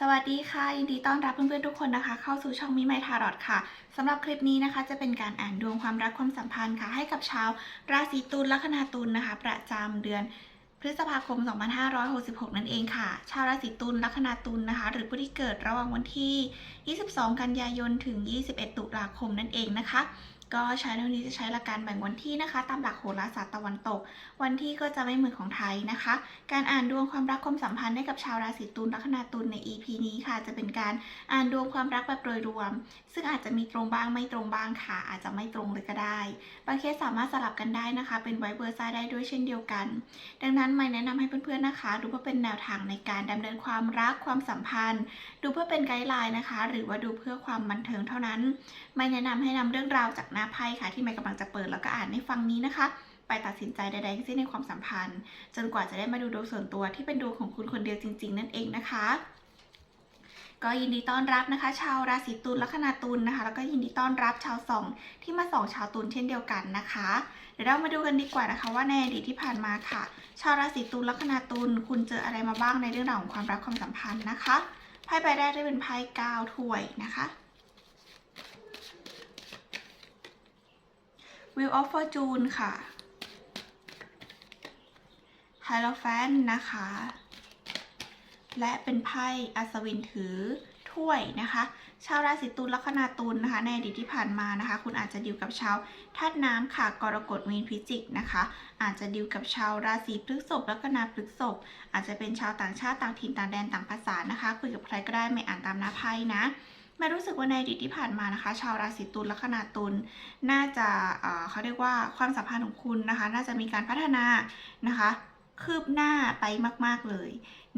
สวัสดีค่ะ ยินดีต้อนรับเพื่อนๆทุกคนนะคะ เข้าสู่ช่องมิไมทารอดค่ะสำหรับคลิปนี้นะคะ จะเป็นการอ่านดวงความรักความสัมพันธ์ค่ะ ให้กับชาวราศีตุลลัคนาตุลนะคะ ประจำเดือนพฤษภาคม 2566 นั่นเองค่ะ ชาวราศีตุลลัคนาตุลนะคะ หรือผู้ที่เกิดระหว่างวันที่ 22 กันยายน ถึง 21 ตุลาคมนั่นเองนะคะ ก็ใช้เท่านี้จะใช้หลักการแบ่งวันที่นะคะ ตามหลักโหราศาสตร์ตะวันตก วันที่ก็จะไม่เหมือนของไทยนะคะ การอ่านดวงความรักความสัมพันธ์ให้กับชาวราศีตุลลัคนาตุลใน EP นี้ค่ะ จะเป็นการอ่านดวงความรักแบบโดยรวม ซึ่งอาจจะมีตรงบ้างไม่ตรงบ้างค่ะ อาจจะไม่ตรงเลยก็ได้ บางเคสสามารถสลับกันได้นะคะ เป็นไวเบอร์ซ่าได้ด้วยเช่นเดียวกัน ดังนั้นไม่แนะนำให้เพื่อนๆนะคะ ดูเพื่อเป็นแนวทางในการดำเนินความรักความสัมพันธ์ ดูเพื่อเป็นไกด์ไลน์นะคะ หรือว่าดูเพื่อความบันเทิงเท่านั้น ไม่แนะนำให้นำเรื่องราวจากหน้าไพ่ค่ะที่ไม่กำลังจะเปิดแล้วก็อ่านให้ฟังนี้นะคะ ไปตัดสินใจใดๆทั้งสิ้นในความสัมพันธ์ จนกว่าจะได้มาดูดวงส่วนตัวที่เป็นดวงของคุณคนเดียวจริง ๆ นั่นเองนะคะ ก็ยินดีต้อนรับนะคะ ชาวราศีตุลลัคนาตุลนะคะ แล้วก็ยินดีต้อนรับชาวสองที่มาส่องชาวตุลเช่นเดียวกันนะคะ เดี๋ยวเรามาดูกันดีกว่านะคะว่าในอดีตที่ผ่านมาค่ะ ชาวราศีตุลลัคนาตุลคุณเจออะไรมาบ้างในเรื่องราวของความรักความสัมพันธ์นะคะไพ่ใบแรกได้เป็นไพ่เก้าถ้วยนะคะ Wheel of Fortune ค่ะ h i e r o p h a n t นะคะ และเป็นไพ่อัศวินถือถ้วยนะคะ ชาวราศีตุลลัคนาตุลนะคะ ในอดีตที่ผ่านมานะคะ คุณอาจจะดิวกับชาวธาตุน้ำค่ะกรกฎมีนพิจิกนะคะ อาจจะดิวกับชาวราศีพฤษภลัคนาพฤษภอาจจะเป็นชาวต่างชาติต่างถิ่นต่างแดนต่างภาษานะคะ คุยกับใครก็ได้ไม่อ่านตามหน้าไพ่นะ ไม่รู้สึกว่าในอดีตที่ผ่านมานะคะ ชาวราศีตุลลัคนาตุลน่าจะเขาเรียกว่าความสัมพันธ์ของคุณนะคะ น่าจะมีการพัฒนานะคะ คืบหน้าไปมาก ๆเลย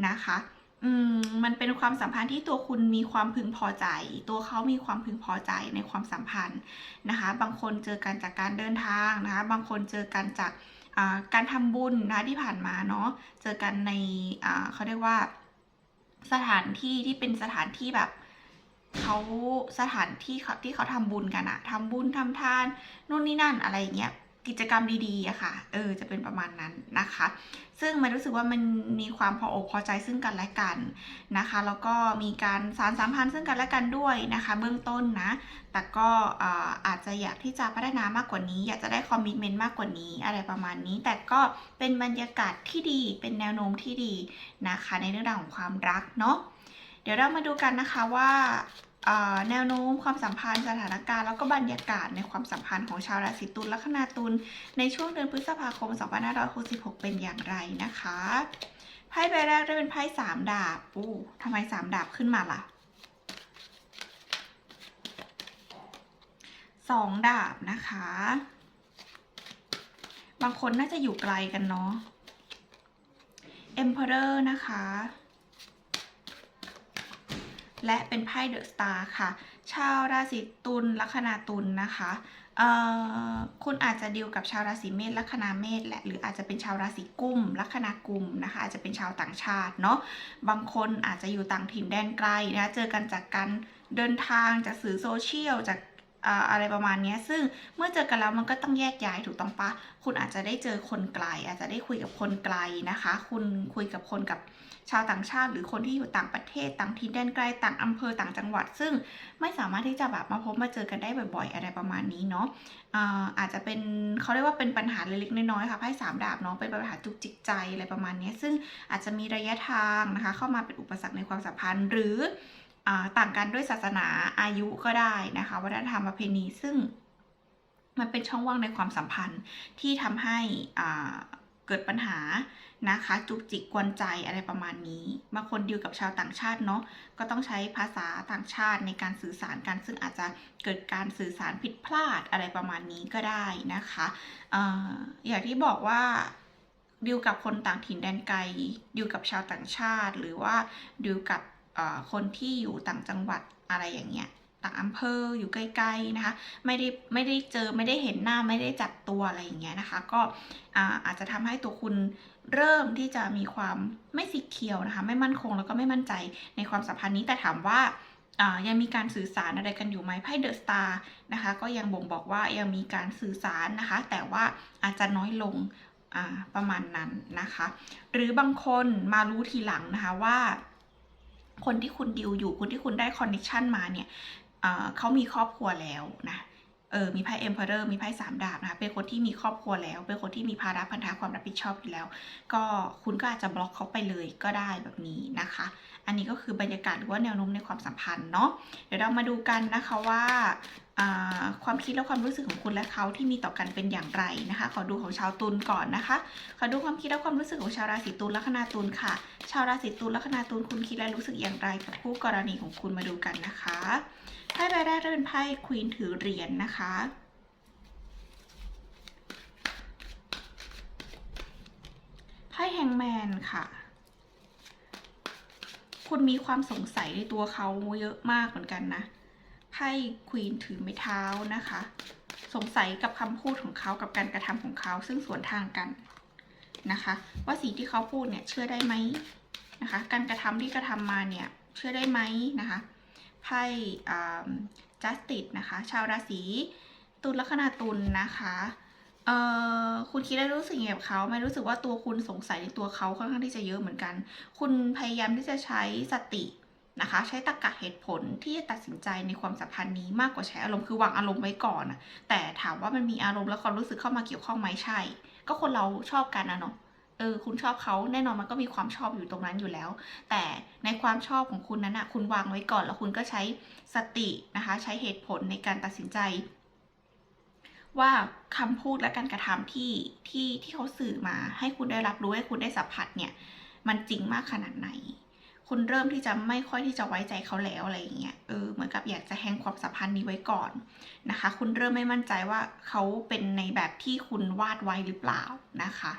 นะคะอืมมันเป็นความสัมพันธ์ที่ตัวคุณมีความพึงพอใจ ตัวเขามีความพึงพอใจในความสัมพันธ์นะคะ บางคนเจอกันจากการเดินทางนะคะ บางคนเจอกันจากการทำบุญนะที่ผ่านมาเนาะ เจอกันในเขาเรียกว่าสถานที่ที่เป็นสถานที่แบบ เขาสถานที่เขาที่เขาทำบุญกันอะทำบุญทำทานนู่นนี่นั่นอะไรอย่างเงี้ยกิจกรรมดีๆอะค่ะ เออ จะเป็นประมาณนั้นนะคะ ซึ่งมันรู้สึกว่ามันมีความพออกพอใจซึ่งกันและกันนะคะ แล้วก็มีการสารสัมพันธ์ซึ่งกันและกันด้วยนะคะ เบื้องต้นนะ แต่ก็อาอาจจะอยากที่จะพัฒนามากกว่านี้ อยากจะได้คอมมิชเมนต์มากกว่านี้อะไรประมาณนี้ แต่ก็เป็นบรรยากาศที่ดี เป็นแนวโน้มที่ดีนะคะ ในเรื่องราวของความรักเนาะ เดี๋ยวเรามาดูกันนะคะว่า แนวโน้มความสัมพันธ์สถานการณ์แล้วก็บรรยากาศในความสัมพันธ์ของชาวราศีตุลแลัคนาตุลในช่วงเดือนพฤษภาคม 2566 เป็นอย่างไรนะคะไพ่ใบแรกได้เป็นไพ่สามดาบอู้ทำไมสามดาบขึ้นมาล่ะสองดาบนะคะ บางคนน่าจะอยู่ไกลกันเนาะ Emperor นะคะ และเป็นไพ่เดอะสตาร์ค่ะ ชาวราศีตุลลัคนาตุลนะคะคุณอาจจะดีลกับชาวราศีเมษลัคนาเมษแหละหรืออาจจะเป็นชาวราศีกุมลัคนากุมนะคะอาจจะเป็นชาวต่างชาติเนาะบางคนอาจจะอยู่ต่างถิ่นแดนไกลนะเจอกันจากการเดินทางจากสื่อโซเชียลจาก อะไรประมาณนี้ซึ่งเมื่อเจอกันแล้วมันก็ต้องแยกย้ายถูกต้องปะคุณอาจจะได้เจอคนไกล อาจจะได้คุยกับคนไกลนะคะ คุณคุยกับคนกับชาวต่างชาติ หรือคนที่อยู่ต่างประเทศต่างถิ่นแดนไกลต่างอำเภอต่างจังหวัด ซึ่งไม่สามารถที่จะแบบมาพบมาเจอกันได้บ่อยๆ อะไรประมาณนี้เนาะอาอาจจะเป็นเขาเรียกว่าเป็นปัญหาเล็กๆน้อยๆค่ะไพ่สามดาบเนาะเป็นปัญหาจุกจิกใจอะไรประมาณนี้ซึ่งอาจจะมีระยะทางนะคะ เข้ามาเป็นอุปสรรคในความสัมพันธ์หรือ ต่างกันด้วยศาสนาอายุก็ได้นะคะ วัฒนธรรมประเพณีซึ่งมันเป็นช่องว่างในความสัมพันธ์ที่ทำให้อ่าเกิดปัญหานะคะ จุกจิกกวนใจอะไรประมาณนี้บางคนดีลกับชาวต่างชาติเนาะก็ต้องใช้ภาษาต่างชาติในการสื่อสารกัน ซึ่งอาจจะเกิดการสื่อสารผิดพลาดอะไรประมาณนี้ก็ได้นะคะออย่างที่บอกว่าดีลกับคนต่างถิ่นแดนไกลดีลกับชาวต่างชาติ หรือว่าดีลกับ คนที่อยู่ต่างจังหวัดอะไรอย่างเงี้ยต่างอำเภออยู่ใกล้ๆนะคะไม่ได้ไม่ได้เจอไม่ได้เห็นหน้าไม่ได้จับตัวอะไรอย่างเงี้ยนะคะ ก็อาอาจจะทำให้ตัวคุณเริ่มที่จะมีความไม่สีเขียวนะคะ ไม่มั่นคงแล้วก็ไม่มั่นใจในความสัมพันธ์นี้แต่ถามว่ายังมีการสื่อสารอะไรกันอยู่ไหมไพ่เดอะสตาร์นะคะก็ยังบ่งบอกว่ายังมีการสื่อสารนะคะ แต่ว่าอาจจะน้อยลงประมาณนั้นนะคะ หรือบางคนมารู้ทีหลังนะคะว่า คนที่คุณดิวอยู่คนที่คุณได้คอนเนคชันมาเนี่ยเอ่อเขามีครอบครัวแล้วนะ เออมีไพ่เอ็มเพอเรอร์มีไพ่สามดาบนะคะเป็นคนที่มีครอบครัวแล้ว เป็นคนที่มีภาระพันธะความรับผิดชอบอยู่แล้ว ก็คุณก็อาจจะบล็อกเขาไปเลยก็ได้แบบนี้นะคะ อันนี้ก็คือบรรยากาศหรือว่าแนวโน้มในความสัมพันธ์เนาะเดี๋ยวเรามาดูกันนะคะว่าอ่าความคิดและความรู้สึกของคุณและเขาที่มีต่อกันเป็นอย่างไรนะคะ ขอดูของชาวตุลก่อนนะคะ ขอดูความคิดและความรู้สึกของชาวราศีตุลลัคนาตุลค่ะ ชาวราศีตุลลัคนาตุลคุณคิดและรู้สึกอย่างไรกับคู่กรณีของคุณมาดูกันนะคะ ไพ่ใบแรกจะเป็นไพ่ควีนถือเหรียญนะคะ ไพ่แฮงแมนค่ะ คุณมีความสงสัยในตัวเขาเยอะมากเหมือนกันนะ ไพ่ควีนถือไม้เท้านะคะ สงสัยกับคำพูดของเขากับการกระทำของเขาซึ่งสวนทางกันนะคะ ว่าสิ่งที่เขาพูดเนี่ยเชื่อได้ไหมนะคะ การกระทำที่กระทำมาเนี่ยเชื่อได้ไหมนะคะ ไพ่จัสติสนะคะ ชาวราศีตุลลัคนาตุลนะคะเอ่อคุณคิดแล้วรู้สึกยังไงกับเขาไม่รู้สึกว่าตัวคุณสงสัยในตัวเขาค่อนข้างที่จะเยอะเหมือนกัน คุณพยายามที่จะใช้สตินะคะ ใช้ตรรกะเหตุผลที่จะตัดสินใจในความสัมพันธ์นี้มากกว่าใช้อารมณ์คือวางอารมณ์ไว้ก่อนอะแต่ถามว่ามันมีอารมณ์และความรู้สึกเข้ามาเกี่ยวข้องไหมใช่ ก็คนเราชอบกันนะเนาะ เออคุณชอบเขาแน่นอนมันก็มีความชอบอยู่ตรงนั้นอยู่แล้ว แต่ในความชอบของคุณนั้นอะคุณวางไว้ก่อนแล้วคุณก็ใช้สตินะคะ ใช้เหตุผลในการตัดสินใจ ว่าคำพูดและการกระทำที่ที่ที่เขาสื่อมา ให้คุณได้รับรู้ให้คุณได้สัมผัสเนี่ย มันจริงมากขนาดไหน คุณเริ่มที่จะไม่ค่อยที่จะไว้ใจเขาแล้วอะไรอย่างเงี้ยเออเหมือนกับอยากจะแฮงความสัมพันธ์นี้ไว้ก่อนนะคะ คุณเริ่มไม่มั่นใจว่าเขาเป็นในแบบที่คุณวาดไว้หรือเปล่านะคะ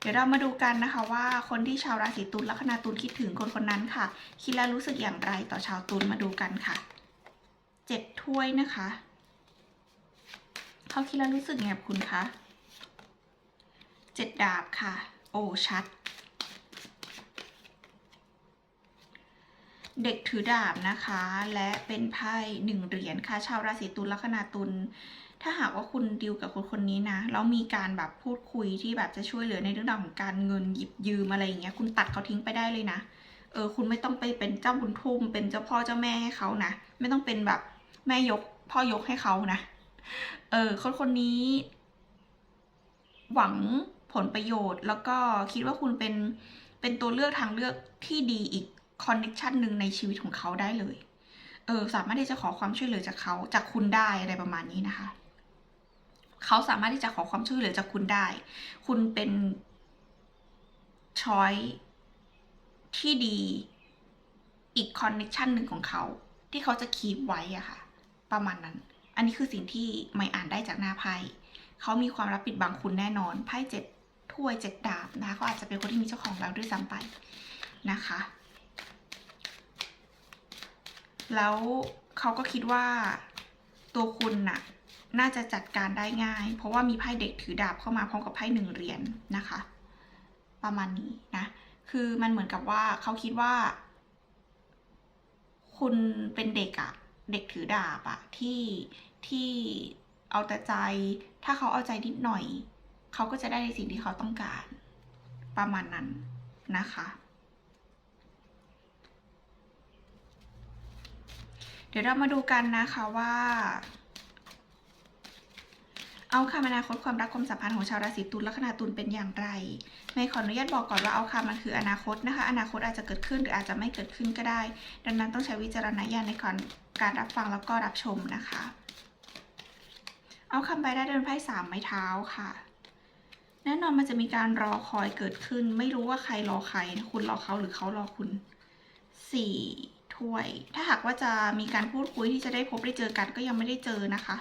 เดี๋ยวเรามาดูกันนะคะว่าคนที่ชาวราศีตุลลัคนาตุลคิดถึงคนคนนั้นค่ะ คิดแล้วรู้สึกอย่างไรต่อชาวตุลมาดูกันค่ะเจ็ดถ้วยนะคะเขาคิดแล้วรู้สึกไงกับคุณคะเจ็ดดาบค่ะ โอ้ชัด เด็กถือดาบนะคะ และเป็นไพ่หนึ่งเหรียญค่ะ ชาวราศีตุลลัคนาตุล ถ้าหากว่าคุณดิวกับคนคนนี้นะแล้วมีการแบบพูดคุยที่แบบจะช่วยเหลือในเรื่องราวของการเงินหยิบยืมอะไรอย่างเงี้ยคุณตัดเขาทิ้งไปได้เลยนะเออคุณไม่ต้องไปเป็นเจ้าบุญทุ่มเป็นเจ้าพ่อเจ้าแม่ให้เขานะไม่ต้องเป็นแบบแม่ยกพ่อยกให้เขานะเออคนคนนี้ หวังผลประโยชน์ แล้วก็คิดว่าคุณเป็นเป็นตัวเลือกทางเลือกที่ดีอีกคอนเนคชันหนึ่งในชีวิตของเขาได้เลย เออ สามารถที่จะขอความช่วยเหลือจากเขาจากคุณได้อะไรประมาณนี้นะคะ เขาสามารถที่จะขอความช่วยเหลือจากคุณได้ คุณเป็นช้อยที่ดีอีกคอนเนคชันหนึ่งของเขา ที่เขาจะคีบไว้อะค่ะ ประมาณนั้น อันนี้คือสิ่งที่ไม่อ่านได้จากหน้าไพ่เขามีความรับปิดบังคุณแน่นอนไพ่เจ็ดถ้วยเจ็ดดาบนะคะเขาอาจจะเป็นคนที่มีเจ้าของแล้วด้วยซ้ำไปนะคะ แล้วเขาก็คิดว่าตัวคุณน่ะ น่าจะจัดการได้ง่าย เพราะว่ามีไพ่เด็กถือดาบเข้ามาพร้อมกับไพ่หนึ่งเหรียญนนะคะ ประมาณนี้นะ คือมันเหมือนกับว่าเขาคิดว่า คุณเป็นเด็กอะเด็กถือดาบอะที่ที่เอาแต่ใจ ถ้าเขาเอาใจนิดหน่อย เขาก็จะได้ในสิ่งที่เขาต้องการ ประมาณนั้นนะคะเดี๋ยวเรามาดูกันนะคะว่า เอาคำอนาคตความรักความสัมพันธ์ของชาวราศีตุลลัคนาตุลเป็นอย่างไรไม่ขออนุญาตบอกก่อนว่าเอาคำมันคืออนาคตนะคะ อนาคตอาจจะเกิดขึ้นหรืออาจจะไม่เกิดขึ้นก็ได้ ดังนั้นต้องใช้วิจารณญาณในการการรับฟังแล้วก็รับชมนะคะ เอาคำใบได้เดินไพ่สามไม้เท้าค่ะแน่นอนมันจะมีการรอคอยเกิดขึ้น ไม่รู้ว่าใครรอใคร คุณรอเขาหรือเขารอคุณสี่ถ้วย ถ้าหากว่าจะมีการพูดคุยที่จะได้พบได้เจอกันก็ยังไม่ได้เจอนะคะ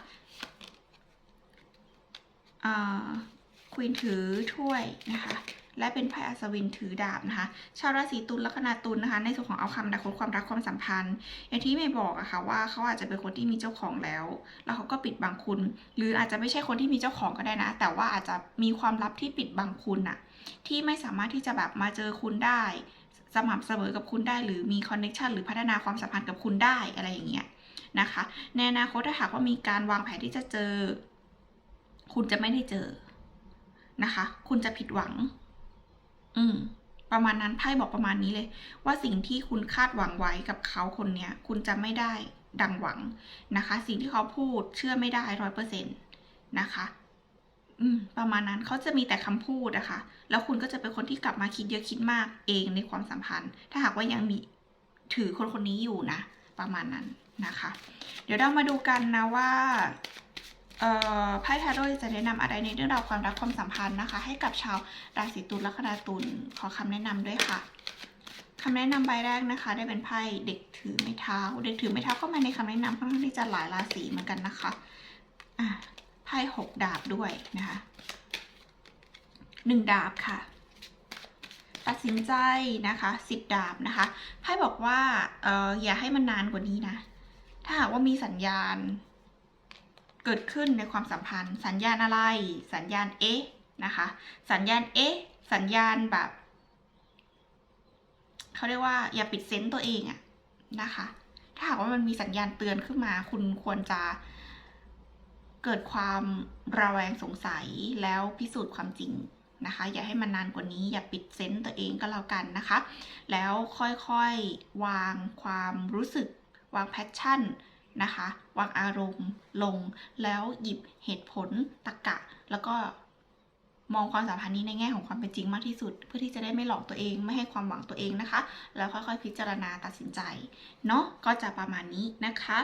ควีนถือถ้วยนะคะและเป็นไพ่อัศวินถือดาบนะคะ ชาวราศีตุลลัคนาตุลนะคะ ในส่วนของเอาคำอนาคตความรักความสัมพันธ์ อย่างที่เมย์บอกอะค่ะว่าเขาอาจจะเป็นคนที่มีเจ้าของแล้ว แล้วเขาก็ปิดบังคุณ หรืออาจจะไม่ใช่คนที่มีเจ้าของก็ได้นะ แต่ว่าอาจจะมีความลับที่ปิดบังคุณอะที่ไม่สามารถที่จะแบบมาเจอคุณได้ สม่ำเสมอกับคุณได้ หรือมีคอนเนคชันหรือพัฒนาความสัมพันธ์กับคุณได้อะไรอย่างเงี้ยนะคะ ในอนาคตถ้าหากว่ามีการวางแผนที่จะเจอ คุณจะไม่ได้เจอนะคะ คุณจะผิดหวัง อืม ประมาณนั้นไพ่บอกประมาณนี้เลย ว่าสิ่งที่คุณคาดหวังไว้กับเขาคนเนี้ย คุณจะไม่ได้ดังหวังนะคะ สิ่งที่เขาพูดเชื่อไม่ได้ร้อยเปอร์เซ็นต์นะคะ อืม ประมาณนั้นเขาจะมีแต่คำพูดอะคะ แล้วคุณก็จะเป็นคนที่กลับมาคิดเยอะคิดมากเองในความสัมพันธ์ ถ้าหากว่ายังมีถือคนคนนี้อยู่นะ ประมาณนั้นนะคะ เดี๋ยวเรามาดูกันนะว่า ไพ่ทาโร่จะแนะนำอะไรในเรื่องราวความรักความสัมพันธ์นะคะ ให้กับชาวราศีตุลลัคนาตุลขอคำแนะนำด้วยค่ะคำแนะนำใบแรกนะคะ ได้เป็นไพ่เด็กถือไม้เท้า เด็กถือไม้เท้าก็มาในคำแนะนำค่อนข้างที่จะหลายราศีเหมือนกันนะคะอะไพ่หกดาบด้วยนะคะหนึ่งดาบค่ะตัดสินใจนะคะสิบดาบนะคะไพ่บอกว่าเอออย่าให้มันนานกว่านี้นะ ถ้าหากว่ามีสัญญาณ เกิดขึ้นในความสัมพันธ์ สัญญาณอะไร สัญญาณเอ๊ะนะคะ สัญญาณเอ๊ะสัญญาณแบบเขาเรียกว่าอย่าปิดเซนต์ตัวเองอะนะคะ ถ้าหากว่ามันมีสัญญาณเตือนขึ้นมา คุณควรจะเกิดความระแวงสงสัยแล้วพิสูจน์ความจริงนะคะ อย่าให้มันนานกว่านี้ อย่าปิดเซนต์ตัวเองก็แล้วกันนะคะ แล้วค่อยๆวางความรู้สึกวางแพชชั่น นะคะวางอารมณ์ลงแล้วหยิบเหตุผลตรกกะ แล้วก็มองความสัมพันธ์นี้ในแง่ของความเป็นจริงมากที่สุด เพื่อที่จะได้ไม่หลอกตัวเองไม่ให้ความหวังตัวเองนะคะ แล้วค่อยๆพิจารณาตัดสินใจเนาะก็จะประมาณนี้นะคะ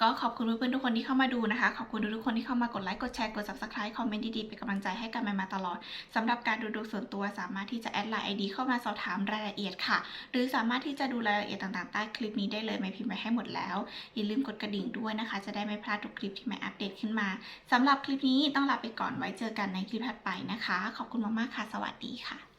ก็ขอบคุณเพื่อนๆทุกคนที่เข้ามาดูนะคะ ขอบคุณทุกคนที่เข้ามากดไลค์ กดแชร์ กด subscribe คอมเมนต์ดีๆ เป็นกำลังใจให้กันมาตลอดสำหรับการดูดวงส่วนตัวสามารถที่จะแอดไลน์ ID เข้ามาสอบถามรายละเอียดค่ะ หรือสามารถที่จะดูรายละเอียดต่างๆ ใต้คลิปนี้ได้เลยไม่พิมพ์ไปให้หมดแล้ว อย่าลืมกดกระดิ่งด้วยนะคะ จะได้ไม่พลาดทุกคลิปที่แม่อัปเดตขึ้นมาสำหรับคลิปนี้ต้องลาไปก่อนไว้เจอกันในคลิปถัดไปนะคะ ขอบคุณมากๆค่ะ สวัสดีค่ะ